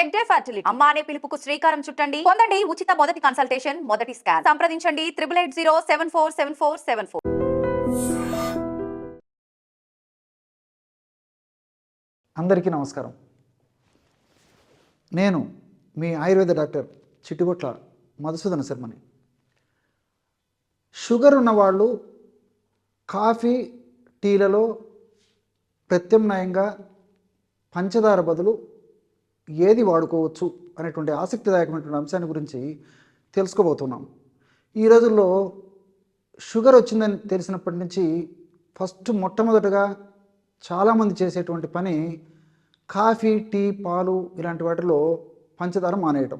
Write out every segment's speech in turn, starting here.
Head day fertility అమ్మ అనే పిలుపుకు శ్రీకారం చుట్టండి. పొందండి ఉచిత మొదటి కన్సల్టేషన్ మొదటి స్కాన్ సంప్రదించండి triple eight zero seven four seven four seven four అందరికీ నమస్కారం. నేను మీ ఆయుర్వేద డాక్టర్ చిట్టుగొట్ల మధుసూదన శర్మని. షుగర్ ఉన్నవాళ్ళు కాఫీ టీలలో ప్రత్యామ్నాయంగా పంచదార బదులు ఏది వాడుకోవచ్చు అనేటువంటి ఆసక్తిదాయకమైనటువంటి అంశాన్ని గురించి తెలుసుకోబోతున్నాం. ఈ రోజుల్లో షుగర్ వచ్చిందని తెలిసినప్పటి నుంచి ఫస్ట్ మొట్టమొదటగా చాలామంది చేసేటువంటి పని కాఫీ టీ పాలు ఇలాంటి వాటిలో పంచదార మానేయటం.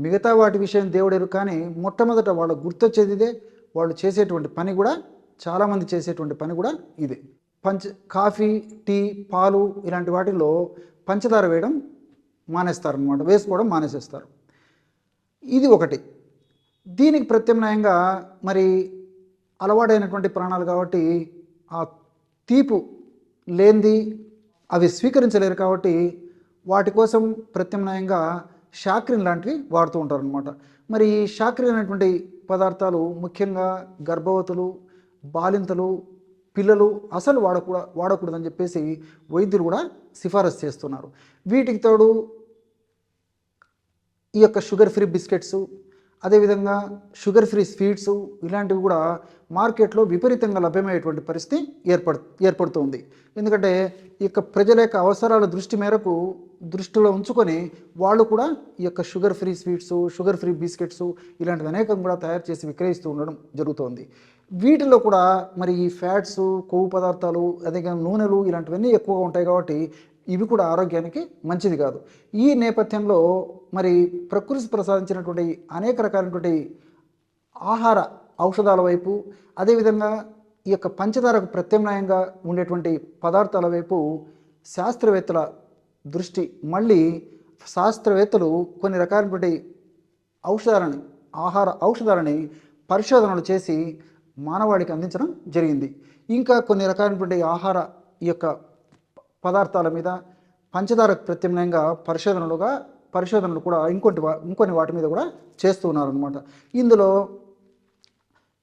మిగతా వాటి విషయం దేవుడేరు కానీ మొట్టమొదట వాళ్ళు గుర్తొచ్చేది ఇదే. వాళ్ళు చేసేటువంటి పని కూడా చాలామంది చేసేటువంటి పని కూడా ఇదే. పంచ కాఫీ టీ పాలు ఇలాంటి వాటిల్లో పంచదార వేయడం మానేస్తారనమాట వేసుకోవడం మానేసేస్తారు. ఇది ఒకటి. దీనికి ప్రత్యామ్నాయంగా మరి అలవాటైనటువంటి ప్రాణాలు కాబట్టి ఆ తీపు లేనిది అవి స్వీకరించలేరు కాబట్టి వాటి కోసం ప్రత్యామ్నాయంగా షాక్రిన్ లాంటివి వాడుతూ ఉంటారు అనమాట మరి ఈ షాక్రిన్ అనేటువంటి పదార్థాలు ముఖ్యంగా గర్భవతులు బాలింతలు పిల్లలు అసలు వాడకూడ వాడకూడదని చెప్పేసి వైద్యులు కూడా సిఫారసు చేస్తున్నారు. వీటికి తోడు ఈ యొక్క షుగర్ ఫ్రీ బిస్కెట్స్ అదేవిధంగా షుగర్ ఫ్రీ స్వీట్స్ ఇలాంటివి కూడా మార్కెట్లో విపరీతంగా లభ్యమయ్యేటువంటి పరిస్థితి ఏర్పడు ఏర్పడుతుంది. ఎందుకంటే ఈ యొక్క ప్రజల యొక్క అవసరాల దృష్టి మేరకు దృష్టిలో ఉంచుకొని వాళ్ళు కూడా ఈ యొక్క sugar free sweets sugar free biscuits ఇలాంటివి అనేకం కూడా తయారు చేసి విక్రయిస్తూ ఉండడం జరుగుతోంది. వీటిలో కూడా మరి ఈ ఫ్యాట్స్ కొవ్వు పదార్థాలు అదే నూనెలు ఇలాంటివన్నీ ఎక్కువగా ఉంటాయి కాబట్టి ఇవి కూడా ఆరోగ్యానికి మంచిది కాదు. ఈ నేపథ్యంలో మరి ప్రకృతి ప్రసాదించినటువంటి అనేక రకాలైనటువంటి ఆహార ఔషధాల వైపు అదేవిధంగా ఈ యొక్క పంచదారకు ప్రత్యామ్నాయంగా ఉండేటువంటి పదార్థాల వైపు శాస్త్రవేత్తల దృష్టి మళ్ళీ శాస్త్రవేత్తలు కొన్ని రకాలైనటువంటి ఔషధాలని ఆహార ఔషధాలని పరిశోధనలు చేసి మానవాడికి అందించడం జరిగింది. ఇంకా కొన్ని రకాలైనటువంటి ఆహార ఈ యొక్క పదార్థాల మీద పంచదారకు ప్రత్యామ్నాయంగా పరిశోధనలుగా పరిశోధనలు కూడా ఇంకొంటి వా- ఇంకొన్ని వాటి మీద కూడా చేస్తూ ఉన్నారనమాట ఇందులో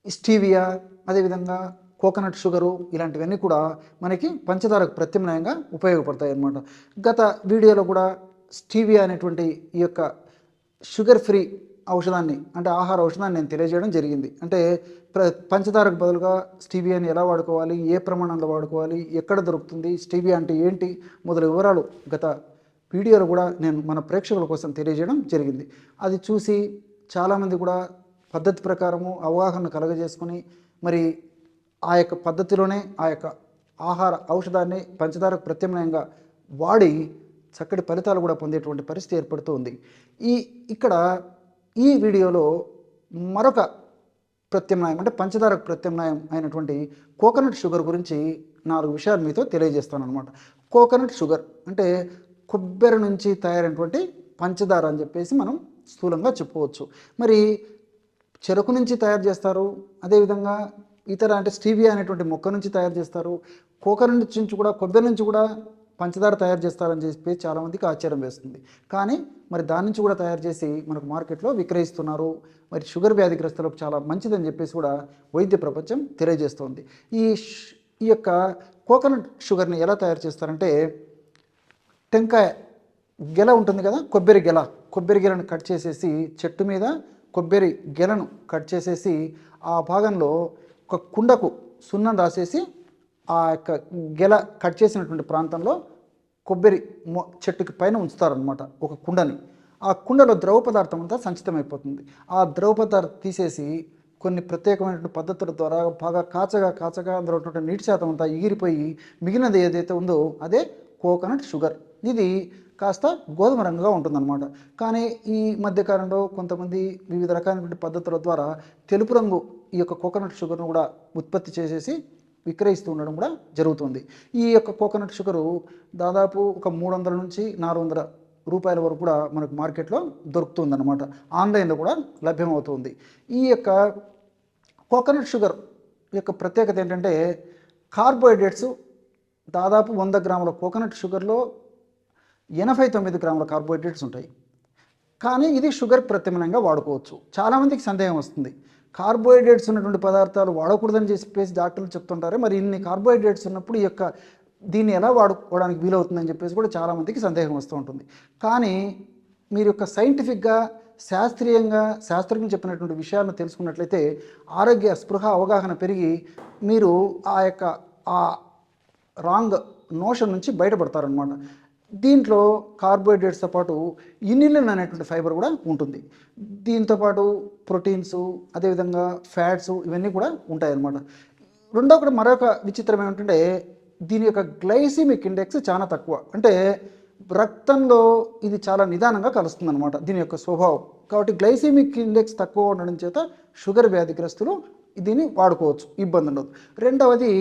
స్టీవియా అదేవిధంగా కోకోనట్ షుగరు ఇలాంటివన్నీ కూడా మనకి పంచదారకు ప్రత్యామ్నాయంగా ఉపయోగపడతాయి అన్నమాట గత వీడియోలో కూడా స్టీవియా అనేటువంటి ఈ యొక్క షుగర్ ఫ్రీ ఔషధాన్ని అంటే ఆహార ఔషధాన్ని నేను తెలియజేయడం జరిగింది. అంటే ప్ర పంచదారకు బదులుగా స్టీవియాని ఎలా వాడుకోవాలి ఏ ప్రమాణంలో వాడుకోవాలి ఎక్కడ దొరుకుతుంది స్టీవియా అంటే ఏంటి మొదలు వివరాలు గత వీడియోలో కూడా నేను మన ప్రేక్షకుల కోసం తెలియజేయడం జరిగింది. అది చూసి చాలామంది కూడా పద్ధతి ప్రకారము అవగాహన కలగజేసుకొని మరి ఆ యొక్క పద్ధతిలోనే ఆ యొక్క ఆహార ఔషధాన్ని పంచదారకు ప్రత్యామ్నాయంగా వాడి చక్కటి ఫలితాలు కూడా పొందేటువంటి పరిస్థితి ఏర్పడుతుంది ఈ ఇక్కడ ఈ వీడియోలో మరొక ప్రత్యామ్నాయం అంటే పంచదారకు ప్రత్యామ్నాయం అయినటువంటి కోకోనట్ షుగర్ గురించి నాలుగు విషయాలు మీతో తెలియజేస్తాను అనమాట కోకోనట్ షుగర్ అంటే కొబ్బరి నుంచి తయారైనటువంటి పంచదార అని చెప్పేసి మనం స్థూలంగా చెప్పుకోవచ్చు. మరి చెరకు నుంచి తయారు చేస్తారు అదేవిధంగా ఇతర అంటే స్టీవియా అనేటువంటి మొక్క నుంచి తయారు చేస్తారు కోకోనట్ నుంచి కూడా కొబ్బరి నుంచి కూడా పంచదార తయారు చేస్తారని చెప్పి చాలామందికి ఆశ్చర్యం వేస్తుంది. కానీ మరి దాని నుంచి కూడా తయారు చేసి మనకు మార్కెట్లో విక్రయిస్తున్నారు. మరి షుగర్ వ్యాధిగ్రస్తులకు చాలా మంచిదని చెప్పేసి కూడా వైద్య ప్రపంచం తెలియజేస్తుంది. ఈ ఈ యొక్క కోకోనట్ షుగర్ని ఎలా తయారు చేస్తారంటే టెంకాయ గెల ఉంటుంది కదా కొబ్బరి గెల. కొబ్బరి గెలను కట్ చేసేసి చెట్టు మీద కొబ్బరి గెలను కట్ చేసేసి ఆ భాగంలో ఒక కుండకు సున్నం రాసేసి ఆ యొక్క గెల కట్ చేసినటువంటి ప్రాంతంలో కొబ్బరి మొ- చెట్టుకి పైన ఉంచుతారనమాట ఒక కుండని. ఆ కుండలో ద్రవ పదార్థం అంతా సంచితమైపోతుంది. ఆ ద్రవ పదార్థం తీసేసి కొన్ని ప్రత్యేకమైనటువంటి పద్ధతుల ద్వారా బాగా కాచగా కాచగా అందులో ఉన్నటువంటి నీటి శాతం అంతా ఎగిరిపోయి మిగిలినది ఏదైతే ఉందో అదే కోకోనట్ షుగర్. ఇది కాస్త గోధుమ రంగుగా ఉంటుందన్నమాట. కానీ ఈ మధ్యకాలంలో కొంతమంది వివిధ రకాలైనటువంటి పద్ధతుల ద్వారా తెలుపు రంగు ఈ యొక్క కోకోనట్ షుగర్ను కూడా ఉత్పత్తి చేసేసి విక్రయిస్తూ ఉండడం కూడా జరుగుతుంది. ఈ యొక్క కోకోనట్ షుగరు దాదాపు ఒక మూడు వందల నుంచి నాలుగు వందల రూపాయల వరకు కూడా మనకు మార్కెట్లో దొరుకుతుందన్నమాట. ఆన్లైన్లో కూడా లభ్యమవుతుంది. ఈ యొక్క కోకోనట్ షుగర్ యొక్క ప్రత్యేకత ఏంటంటే కార్బోహైడ్రేట్స్ దాదాపు వంద గ్రాముల కోకోనట్ షుగర్లో ఎనభై తొమ్మిది గ్రాముల కార్బోహైడ్రేట్స్ ఉంటాయి. కానీ ఇది షుగర్ ప్రత్యామ్నాయంగా వాడుకోవచ్చు. చాలామందికి సందేహం వస్తుంది. కార్బోహైడ్రేట్స్ ఉన్నటువంటి పదార్థాలు వాడకూడదని చెప్పేసి డాక్టర్లు చెప్తుంటారు. మరి ఇన్ని కార్బోహైడ్రేట్స్ ఉన్నప్పుడు ఈ యొక్క దీన్ని ఎలా వాడుకోవడానికి వీలవుతుందని చెప్పేసి కూడా చాలామందికి సందేహం వస్తూ ఉంటుంది. కానీ మీరు యొక్క సైంటిఫిక్గా శాస్త్రీయంగా శాస్త్రజ్ఞులు చెప్పినటువంటి విషయాలను తెలుసుకున్నట్లయితే ఆరోగ్య స్పృహ అవగాహన పెరిగి మీరు ఆ యొక్క ఆ రాంగ్ నోషన్ నుంచి బయటపడతారనమాట దీంట్లో కార్బోహైడ్రేట్స్తో పాటు ఇనిలిన్ అనేటువంటి ఫైబర్ కూడా ఉంటుంది. దీంతో పాటు ప్రోటీన్స్ అదేవిధంగా ఫ్యాట్స్ ఇవన్నీ కూడా ఉంటాయన్నమాట. రెండో ఒకటి మరొక విచిత్రం ఏమిటంటే దీని యొక్క గ్లైసిమిక్ ఇండెక్స్ చాలా తక్కువ. అంటే రక్తంలో ఇది చాలా నిదానంగా కలుస్తుంది అనమాట దీని యొక్క స్వభావం. కాబట్టి గ్లైసిమిక్ ఇండెక్స్ తక్కువ ఉండడం చేత షుగర్ వ్యాధిగ్రస్తులు దీన్ని వాడుకోవచ్చు ఇబ్బంది ఉండదు. రెండవది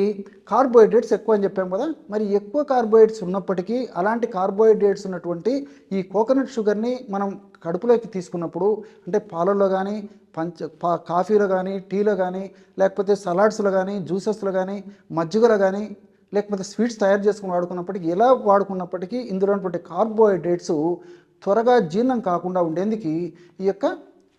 కార్బోహైడ్రేట్స్ ఎక్కువ అని చెప్పాం కదా మరి ఎక్కువ కార్బోహైడ్రేట్స్ ఉన్నప్పటికీ అలాంటి కార్బోహైడ్రేట్స్ ఉన్నటువంటి ఈ కోకోనట్ షుగర్ని మనం కడుపులోకి తీసుకున్నప్పుడు అంటే పాలల్లో కానీ పంచ పా- కాఫీలో కానీ టీలో కానీ లేకపోతే సలాడ్స్లో కానీ జ్యూసెస్లో కానీ మజ్జిగలో కానీ లేకపోతే స్వీట్స్ తయారు చేసుకుని వాడుకున్నప్పటికీ ఎలా వాడుకున్నప్పటికీ ఇందులో ఉన్నటువంటి కార్బోహైడ్రేట్స్ త్వరగా జీర్ణం కాకుండా ఉండేందుకు ఈ యొక్క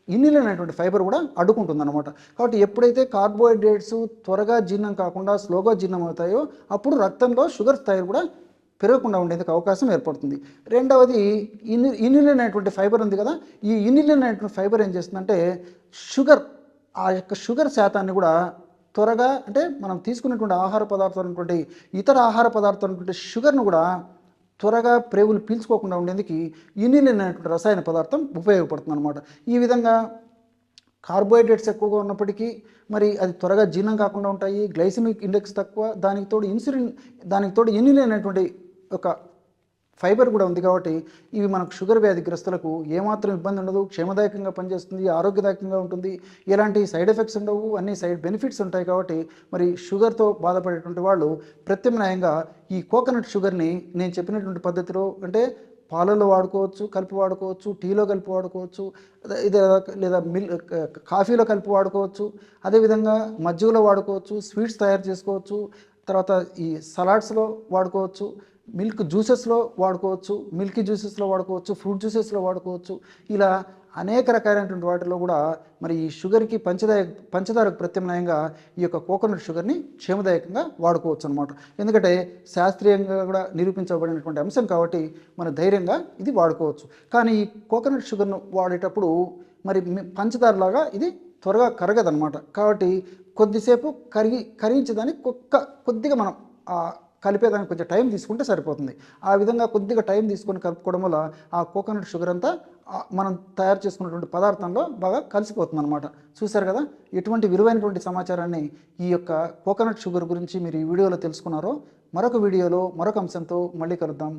ఇన్నిల్ అనేటువంటి ఫైబర్ కూడా అడ్డుకుంటుంది అనమాట కాబట్టి ఎప్పుడైతే కార్బోహైడ్రేట్స్ త్వరగా జీర్ణం కాకుండా స్లోగా జీర్ణం అవుతాయో అప్పుడు రక్తంలో షుగర్ స్థాయి కూడా పెరగకుండా ఉండేందుకు అవకాశం ఏర్పడుతుంది. రెండవది ఇన్ ఇన్యులిన్ అనేటువంటి ఫైబర్ ఉంది కదా ఈ ఇన్యులిన్ అనేటువంటి ఫైబర్ ఏం చేస్తుందంటే షుగర్ ఆ యొక్క షుగర్ శాతాన్ని కూడా త్వరగా అంటే మనం తీసుకున్నటువంటి ఆహార పదార్థాలు ఉన్నటువంటి ఇతర ఆహార పదార్థాలు షుగర్ను కూడా త్వరగా ప్రేగులు పీల్చుకోకుండా ఉండేందుకు ఇనిలిన్ అనేటువంటి రసాయన పదార్థం ఉపయోగపడుతుంది అనమాట ఈ విధంగా కార్బోహైడ్రేట్స్ ఎక్కువగా ఉన్నప్పటికీ మరి అది త్వరగా జీర్ణం కాకుండా ఉంటాయి. గ్లైసిమిక్ ఇండెక్స్ తక్కువ. దానికి తోడు ఇన్సులిన్ దానికి తోడు ఇన్సులిన్ అనేటువంటి ఒక ఫైబర్ కూడా ఉంది కాబట్టి ఇవి మనకు షుగర్ వ్యాధిగ్రస్తులకు ఏమాత్రం ఇబ్బంది ఉండదు క్షేమదాయకంగా పనిచేస్తుంది ఆరోగ్యదాయకంగా ఉంటుంది. ఎలాంటి సైడ్ ఎఫెక్ట్స్ ఉండవు అన్ని సైడ్ బెనిఫిట్స్ ఉంటాయి కాబట్టి మరి షుగర్తో బాధపడేటువంటి వాళ్ళు ప్రత్యామ్నాయంగా ఈ కోకోనట్ షుగర్ని నేను చెప్పినటువంటి పద్ధతిలో అంటే పాలలో వాడుకోవచ్చు కలిపి వాడుకోవచ్చు టీలో కలిపి వాడుకోవచ్చు ఇది లేదా మిల్ కాఫీలో కలిపి వాడుకోవచ్చు అదేవిధంగా మజ్జిగలో వాడుకోవచ్చు స్వీట్స్ తయారు చేసుకోవచ్చు తర్వాత ఈ సలాడ్స్లో వాడుకోవచ్చు మిల్క్ జ్యూసెస్లో వాడుకోవచ్చు మిల్కీ జ్యూసెస్లో వాడుకోవచ్చు ఫ్రూట్ జ్యూసెస్లో వాడుకోవచ్చు. ఇలా అనేక రకాలైనటువంటి వాటిలో కూడా మరి ఈ షుగర్కి పంచదాయ పంచదారకు ప్రత్యామ్నాయంగా ఈ యొక్క కోకోనట్ షుగర్ని క్షేమదాయకంగా వాడుకోవచ్చు అనమాట ఎందుకంటే శాస్త్రీయంగా కూడా నిరూపించబడినటువంటి అంశం కాబట్టి మన ధైర్యంగా ఇది వాడుకోవచ్చు. కానీ ఈ కోకోనట్ షుగర్ను వాడేటప్పుడు మరి పంచదారలాగా ఇది త్వరగా కరగదనమాట కాబట్టి కొద్దిసేపు కరిగి కరిగించేదాన్ని కొక్క కొద్దిగా మనం కలిపేదానికి కొంచెం టైం తీసుకుంటే సరిపోతుంది. ఆ విధంగా కొద్దిగా టైం తీసుకొని కలుపుకోవడం వల్ల ఆ కోకోనట్ షుగర్ అంతా మనం తయారు చేసుకున్నటువంటి పదార్థంలో బాగా కలిసిపోతుంది అనమాట చూశారు కదా? ఎటువంటి విలువైనటువంటి సమాచారాన్ని ఈ యొక్క కోకోనట్ షుగర్ గురించి మీరు ఈ వీడియోలో తెలుసుకున్నారో మరొక వీడియోలో మరొక అంశంతో మళ్ళీ కలుద్దాం.